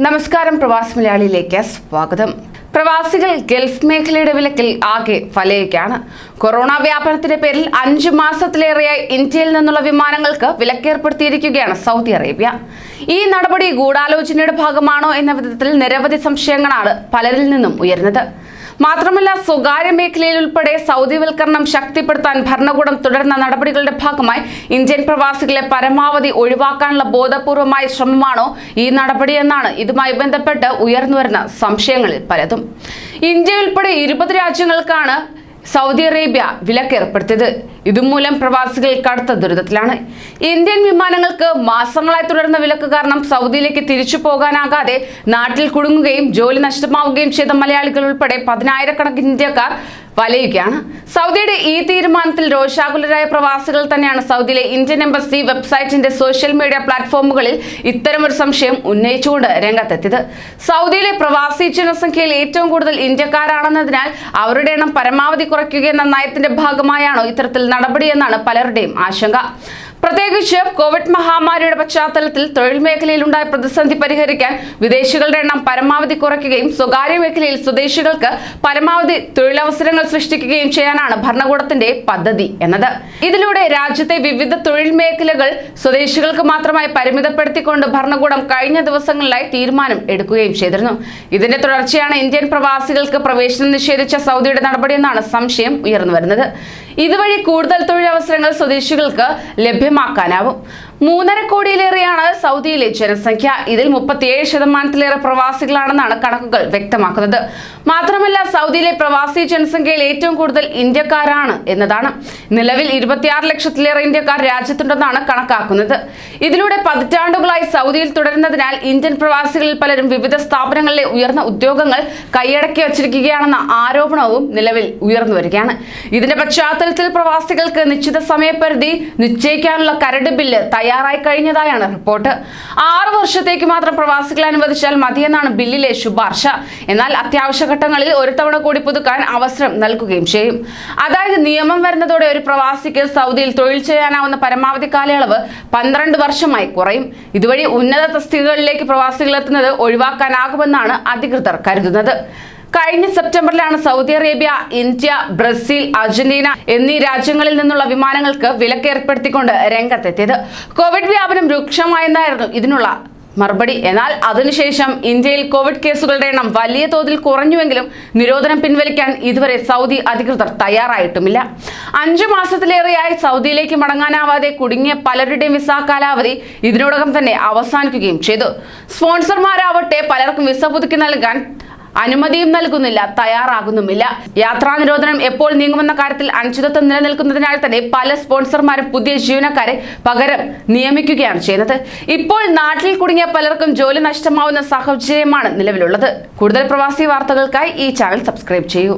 നമസ്കാരം പ്രവാസി മലയാളിയിലേക്ക് സ്വാഗതം. പ്രവാസികൾ ഗൾഫ് മേഖലയുടെ വിലക്കിൽ ആകെ വലയുകയാണ്. കൊറോണ വ്യാപനത്തിന്റെ പേരിൽ അഞ്ചു മാസത്തിലേറെയായി ഇന്ത്യയിൽ നിന്നുള്ള വിമാനങ്ങൾക്ക് വിലക്കേർപ്പെടുത്തിയിരിക്കുകയാണ് സൗദി അറേബ്യ. ഈ നടപടി ഗൂഢാലോചനയുടെ ഭാഗമാണോ എന്ന വിധത്തിൽ നിരവധി സംശയങ്ങളാണ് പലരിൽ നിന്നും ഉയർന്നത് മാത്രമല്ല സ്വകാര്യ മേഖലയിൽ ഉൾപ്പെടെ സൗദിവൽക്കരണം ശക്തിപ്പെടുത്താൻ ഭരണകൂടം തുടർന്ന നടപടികളുടെ ഭാഗമായി ഇന്ത്യൻ പ്രവാസികളെ പരമാവധി ഒഴിവാക്കാനുള്ള ബോധപൂർവമായ ശ്രമമാണോ ഈ നടപടിയെന്നാണ് ഇതുമായി ബന്ധപ്പെട്ട് ഉയർന്നുവരുന്ന സംശയങ്ങളിൽ പലതും. ഇന്ത്യ ഉൾപ്പെടെ ഇരുപത് രാജ്യങ്ങൾക്കാണ് സൗദി അറേബ്യ വിലക്കേർപ്പെടുത്തിയത്. ഇതുമൂലം പ്രവാസികൾ കടുത്ത ദുരിതത്തിലാണ്. ഇന്ത്യൻ വിമാനങ്ങൾക്ക് മാസങ്ങളായി തുടർന്ന വിലക്ക് കാരണം സൗദിയിലേക്ക് തിരിച്ചു പോകാനാകാതെ നാട്ടിൽ കുടുങ്ങുകയും ജോലി നഷ്ടമാവുകയും ചെയ്ത മലയാളികൾ ഉൾപ്പെടെ പതിനായിരക്കണക്കിന് ഇന്ത്യക്കാർ വലയുകയാണ്. സൗദിയുടെ ഈ തീരുമാനത്തിൽ രോഷാകുലരായ പ്രവാസികൾ തന്നെയാണ് സൗദിയിലെ ഇന്ത്യൻ എംബസി വെബ്സൈറ്റിന്റെ സോഷ്യൽ മീഡിയ പ്ലാറ്റ്ഫോമുകളിൽ ഇത്തരമൊരു സംശയം ഉന്നയിച്ചുകൊണ്ട് രംഗത്തെത്തിയത്. സൗദിയിലെ പ്രവാസി ജനസംഖ്യയിൽ ഏറ്റവും കൂടുതൽ ഇന്ത്യക്കാരാണെന്നതിനാൽ അവരുടെ എണ്ണം പരമാവധി കുറയ്ക്കുക എന്ന നയത്തിന്റെ ഭാഗമായാണോ ഇത്തരത്തിൽ നടപടിയെന്നാണ് പലരുടെയും ആശങ്ക. പ്രത്യേകിച്ച് കോവിഡ് മഹാമാരിയുടെ പശ്ചാത്തലത്തിൽ തൊഴിൽ മേഖലയിൽ ഉണ്ടായ പ്രതിസന്ധി പരിഹരിക്കാൻ വിദേശികളുടെ എണ്ണം പരമാവധി കുറയ്ക്കുകയും സ്വകാര്യ മേഖലയിൽ സ്വദേശികൾക്ക് പരമാവധി തൊഴിലവസരങ്ങൾ സൃഷ്ടിക്കുകയും ചെയ്യാനാണ് ഭരണകൂടത്തിന്റെ പദ്ധതി എന്നത്. ഇതിലൂടെ രാജ്യത്തെ വിവിധ തൊഴിൽ മേഖലകൾ സ്വദേശികൾക്ക് മാത്രമായി പരിമിതപ്പെടുത്തിക്കൊണ്ട് ഭരണകൂടം കഴിഞ്ഞ ദിവസങ്ങളിലായി തീരുമാനം എടുക്കുകയും ചെയ്തിരുന്നു. ഇതിന്റെ തുടർച്ചയാണ് ഇന്ത്യൻ പ്രവാസികൾക്ക് പ്രവേശനം നിഷേധിച്ച സൗദിയുടെ നടപടിയെന്നാണ് സംശയം ഉയർന്നു വരുന്നത്. ഇതുവഴി കൂടുതൽ തൊഴിലവസരങ്ങൾ സ്വദേശികൾക്ക് ലഭ്യമാക്കാനാവും. മൂന്നര കോടിയിലേറെയാണ് സൗദിയിലെ ജനസംഖ്യ. ഇതിൽ മുപ്പത്തിയേഴ് ശതമാനത്തിലേറെ പ്രവാസികളാണെന്നാണ് കണക്കുകൾ വ്യക്തമാക്കുന്നത്. മാത്രമല്ല സൗദിയിലെ പ്രവാസി ജനസംഖ്യയിൽ ഏറ്റവും കൂടുതൽ ഇന്ത്യക്കാരാണ് എന്നതാണ്. നിലവിൽ ഇരുപത്തിയാറ് ലക്ഷത്തിലേറെ ഇന്ത്യക്കാർ രാജ്യത്തുണ്ടെന്നാണ് കണക്കാക്കുന്നത്. ഇതിലൂടെ പതിറ്റാണ്ടുകളായി സൗദിയിൽ തുടരുന്നതിനാൽ ഇന്ത്യൻ പ്രവാസികളിൽ പലരും വിവിധ സ്ഥാപനങ്ങളിലെ ഉയർന്ന ഉദ്യോഗങ്ങൾ കൈയടക്കി വച്ചിരിക്കുകയാണെന്ന ആരോപണവും നിലവിൽ ഉയർന്നു വരികയാണ്. ഇതിന്റെ പശ്ചാത്തലത്തിൽ പ്രവാസികൾക്ക് നിശ്ചിത സമയപരിധി നിശ്ചയിക്കാനുള്ള കരട് ബില്ല് തയ്യാറായി കഴിഞ്ഞതായാണ് റിപ്പോർട്ട്. ആറ് വർഷത്തേക്ക് മാത്രം പ്രവാസികളെ അനുവദിച്ചാൽ മതിയെന്നാണ് ബില്ലിലെ ശുപാർശ. എന്നാൽ അത്യാവശ്യ ഘട്ടങ്ങളിൽ ഒരു തവണ കൂടി പുതുക്കാൻ അവസരം നൽകുകയും ചെയ്യും. അതായത് നിയമം വരുന്നതോടെ ഒരു പ്രവാസിക്ക് സൗദിയിൽ തൊഴിൽ ചെയ്യാനാവുന്ന പരമാവധി കാലയളവ് പന്ത്രണ്ട് വർഷമായി കുറയും. ഇതുവഴി ഉന്നത തസ്തികകളിലേക്ക് പ്രവാസികൾ എത്തുന്നത് ഒഴിവാക്കാനാകുമെന്നാണ് അധികൃതർ കരുതുന്നത്. കഴിഞ്ഞ സെപ്റ്റംബറിലാണ് Saudi Arabia India Brazil Argentina എന്നീ രാജ്യങ്ങളിൽ നിന്നുള്ള വിമാനങ്ങൾക്ക് വിലക്ക് ഏർപ്പെടുത്തിക്കൊണ്ട് രംഗത്തെത്തിയത്. കോവിഡ് വ്യാപനം രൂക്ഷമായെന്നായിരുന്നു ഇതിനുള്ള മറുപടി. എന്നാൽ അതിനുശേഷം ഇന്ത്യയിൽ കോവിഡ് കേസുകളുടെ എണ്ണം വലിയ തോതിൽ കുറഞ്ഞുവെങ്കിലും നിരോധനം പിൻവലിക്കാൻ ഇതുവരെ സൗദി അധികൃതർ തയ്യാറായിട്ടുമില്ല. അഞ്ചു മാസത്തിലേറെയായി സൗദിയിലേക്ക് മടങ്ങാനാവാതെ കുടുങ്ങിയ പലരുടെയും വിസ കാലാവധി ഇതിനോടകം തന്നെ അവസാനിക്കുകയും ചെയ്തു. സ്പോൺസർമാരാവട്ടെ പലർക്കും വിസ പുതുക്കി നൽകാൻ അനുമതിയും നൽകുന്നില്ല തയ്യാറാകുന്നുമില്ല. യാത്രാ നിരോധനം എപ്പോൾ നീങ്ങുമെന്ന കാര്യത്തിൽ അനിശ്ചിതത്വം നിലനിൽക്കുന്നതിനാൽ തന്നെ പല സ്പോൺസർമാരും പുതിയ ജീവനക്കാരെ പകരം നിയമിക്കുകയാണ് ചെയ്യുന്നത്. ഇപ്പോൾ നാട്ടിൽ കുടുങ്ങിയ പലർക്കും ജോലി നഷ്ടമാവുന്ന സാഹചര്യമാണ് നിലവിലുള്ളത്. കൂടുതൽ പ്രവാസി വാർത്തകൾക്കായി ഈ ചാനൽ സബ്സ്ക്രൈബ് ചെയ്യൂ.